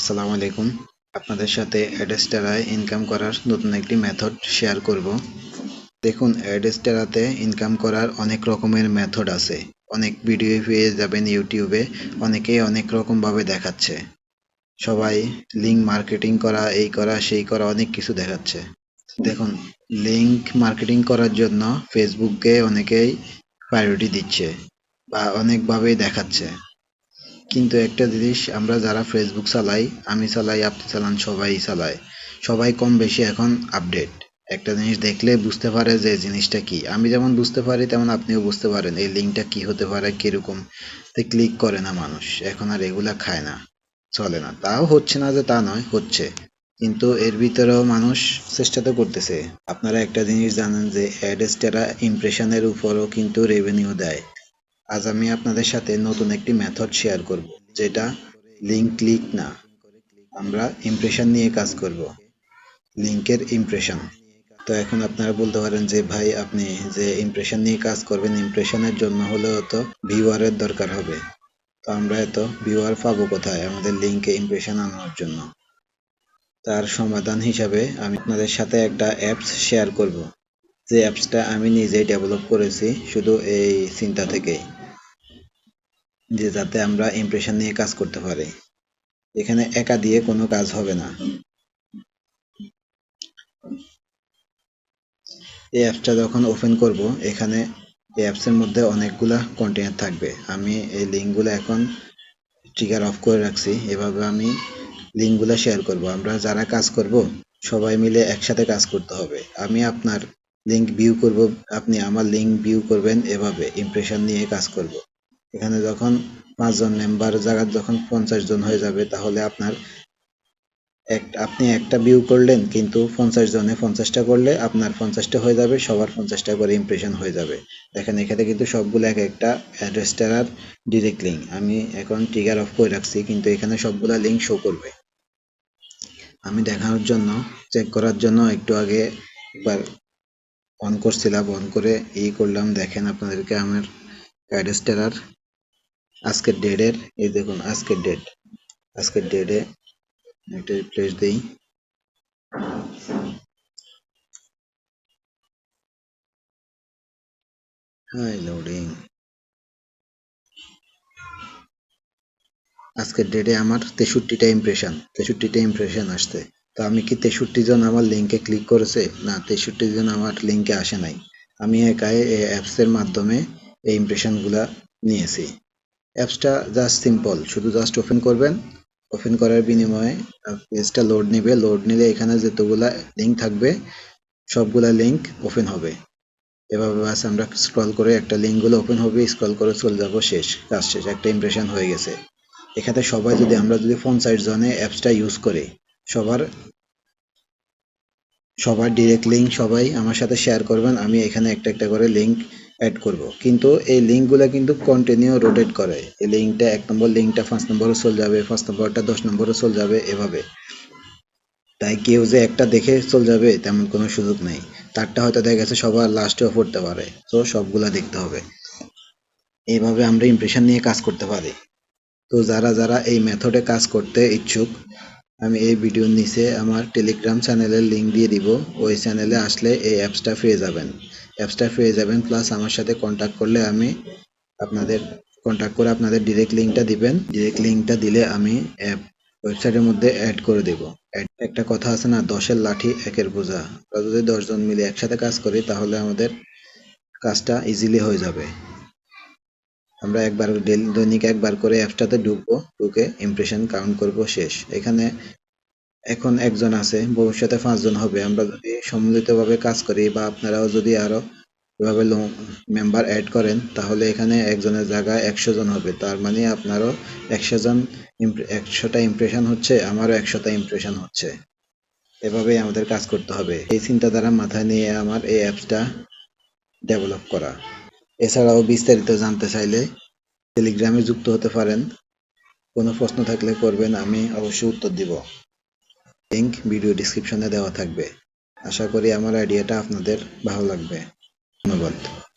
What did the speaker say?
আসসালামু আলাইকুম। আপনাদের সাথে অ্যাডেস্টারায় ইনকাম করার নতুন একটি মেথড শেয়ার করব। দেখুন অ্যাডেস্টারাতে ইনকাম করার অনেক রকমের মেথড আছে। অনেক ভিডিও পেয়ে যাবেন ইউটিউবে অনেকেই অনেক রকমভাবে দেখাচ্ছে। সবাই লিঙ্ক মার্কেটিং করা, এই করা, সেই করা অনেক কিছু দেখাচ্ছে। দেখুন লিঙ্ক মার্কেটিং করার জন্য ফেসবুককে অনেকেই প্রায়োরিটি দিচ্ছে বা অনেকভাবেই দেখাচ্ছে। কিন্তু একটা জিনিস আমরা যারা ফেসবুক চালাই, আমি চালাই, আপনি চালান, সবাই চালায়। সবাই কম বেশি এখন আপডেট একটা জিনিস দেখলে বুঝতে পারে যে জিনিসটা কি। আমি যেমন বুঝতে পারি, তেমন আপনিও বুঝতে পারেন এই লিঙ্কটা কি হতে পারে, কীরকম। তো ক্লিক করে না মানুষ। এখন আর এগুলা খায় না। চলে না। তাও হচ্ছে না যে তা নয়, হচ্ছে। কিন্তু এর ভিতরেও মানুষ চেষ্টা তো করতেছে। আপনারা একটা জিনিস জানেন যে অ্যাডেস্টারা ইমপ্রেশনের উপরও কিন্তু রেভিনিউ দেয়। আজ আমি আপনাদের সাথে নতুন একটি মেথড শেয়ার করব, যেটা লিঙ্ক ক্লিক না, আমরা ইমপ্রেশন নিয়ে কাজ করব। লিঙ্কের ইমপ্রেশন তো এখন আপনারা বলতে পারেন যে, ভাই, আপনি যে ইমপ্রেশন নিয়ে কাজ করবেন ইমপ্রেশনের জন্য হলেও তো ভিউয়ারের দরকার হবে। তো আমরা এত ভিউয়ার পাবো কোথায়? আমাদের লিঙ্কে ইমপ্রেশন আনানোর জন্য। তার সমাধান হিসাবে আমি আপনাদের সাথে একটা অ্যাপস শেয়ার করব। যে অ্যাপসটা আমি নিজেই ডেভেলপ করেছি, শুধু এই চিন্তা থেকেই। যে যাতে আমরা ইমপ্রেশন নিয়ে কাজ করতে পারি। এখানে একা দিয়ে কোনো কাজ হবে না। এই অ্যাপসটা যখন ওপেন করব, এখানে এই অ্যাপসের মধ্যে অনেকগুলা কন্টেনার থাকবে। আমি এই লিঙ্কগুলো এখন ট্রিগার অফ করে রাখছি। এভাবে আমি লিঙ্কগুলো শেয়ার করব। আমরা যারা কাজ করব, সবাই মিলে একসাথে কাজ করতে হবে। আমি আপনার লিঙ্ক ভিউ করব। আপনি আমার লিঙ্ক ভিউ করবেন এভাবে ইমপ্রেশন নিয়ে কাজ করব। এখানে যখন পাঁচজন মেম্বার জায়গা যখন পঞ্চাশ জন হয়ে যাবে, তাহলে আপনার এক, আপনি একটা ভিউ করলেন, কিন্তু পঞ্চাশ জনে পঞ্চাশটা করলে আপনার পঞ্চাশটা হয়ে যাবে, সবার পঞ্চাশটা করে ইমপ্রেশন হয়ে যাবে। দেখেন, এখানে কিন্তু সবগুলো এক একটা অ্যাড্রেসটার আর ডিরেক্ট লিঙ্ক আমি এখন ট্রিগার অফ করে রাখছি, কিন্তু এখানে সবগুলা লিঙ্ক শো করবে। আমি দেখানোর জন্য চেক করার জন্য একটু আগে একবার অন করছিলাম অন করে ই করলাম। দেখেন, আপনাদেরকে আমার অ্যাড্রেসটার আজকের ডেটের এই দেখুন আজকের ডেট আজকের ডেটে একটা রিপ্লেস দেই। হাই লোডিং আজকের ডেটে আমার তেষট্টিটা ইমপ্রেশন তেষট্টিটা ইমপ্রেশন আসছে। তো আমি কি তেষট্টি জন আমার লিঙ্কে ক্লিক করেছে? না, তেষট্টি জন আমার লিঙ্কে আসে নাই। আমি একাই এই অ্যাপসের মাধ্যমে এই ইমপ্রেশনগুলা নিয়েছি। অ্যাপসটা জাস্ট সিম্পল শুধু জাস্ট ওপেন করবেন। ওপেন করার বিনিময়ে পেজটা লোড নেবে। লোড নিলে এখানে যতগুলা লিঙ্ক থাকবে, সবগুলা লিঙ্ক ওপেন হবে। এভাবে বাস আমরা স্ক্রল করে একটা লিঙ্কগুলো ওপেন হবে স্ক্রল করে চলে যাব শেষ, কাজ শেষ, একটা ইমপ্রেশন হয়ে গেছে। এখানে সবাই যদি, আমরা যদি ফোন সাইড জোনে অ্যাপসটা ইউজ করি, সবার সবার ডিরেক্ট লিঙ্ক সবাই আমার সাথে শেয়ার করবেন, আমি এখানে একটা একটা করে লিঙ্ক অ্যাড করব। কিন্তু এই লিঙ্কগুলো কিন্তু কন্টিনিউ রোটেট করে। এই লিঙ্কটা এক নম্বর লিঙ্কটা পাঁচ নম্বরে চলে যাবে, পাঁচ নম্বরটা দশ নম্বরে চলে যাবে এভাবে। তাই কেউ যে একটা দেখে চলে যাবে, তেমন কোনো সুযোগ নেই। তারটা হয়তো দেখা গেছে সবার লাস্টেও পড়তে পারে। তো সবগুলা দেখতে হবে। এইভাবে আমরা ইমপ্রেশন নিয়ে কাজ করতে পারি। তো যারা যারা এই মেথডে কাজ করতে ইচ্ছুক, আমি এই ভিডিওর নিচে আমার টেলিগ্রাম চ্যানেলের লিঙ্ক দিয়ে দিব। ওই চ্যানেলে আসলে এই অ্যাপসটা পেয়ে যাবেন। অ্যাপসটা পেয়ে যাবেন প্লাস আমার সাথে কন্ট্যাক্ট করলে আমি আপনাদের কন্ট্যাক্ট করে আপনাদের ডিরেক্ট লিঙ্কটা দিবেন। ডিরেক্ট লিঙ্কটা দিলে আমি অ্যাপ ওয়েবসাইটের মধ্যে অ্যাড করে দেব। একটা কথা আছে না, দশের লাঠি একের বোঝা। আমরা যদি দশজন মিলে একসাথে কাজ করি, তাহলে আমাদের কাজটা ইজিলি হয়ে যাবে। আমরা একবার ডেলি দৈনিক একবার করে অ্যাপসটাতে ঢুকবো, ঢুকে ইমপ্রেশন কাউন্ট করব, শেষ। এখানে এখন একজন আছে, ভবিষ্যতে পাঁচজন হবে। আমরা যদি সম্মিলিতভাবে কাজ করি বা আপনারাও যদি আরও এভাবে মেম্বার অ্যাড করেন, তাহলে এখানে একজনের জায়গায় একশো জন হবে। তার মানে আপনারও একশো জন একশোটা ইমপ্রেশন হচ্ছে, আমারও একশোটা ইমপ্রেশন হচ্ছে। এভাবেই আমাদের কাজ করতে হবে। এই চিন্তাধারা মাথায় নিয়ে আমার এই অ্যাপসটা ডেভেলপ করা। এছাড়াও বিস্তারিত জানতে চাইলে টেলিগ্রামে যুক্ত হতে পারেন। কোনো প্রশ্ন থাকলে করবেন, আমি অবশ্যই উত্তর দিব। লিঙ্ক ভিডিও ডিসক্রিপশনে দেওয়া থাকবে। আশা করি আমার আইডিয়াটা আপনাদের ভালো লাগবে। धन्यवाद।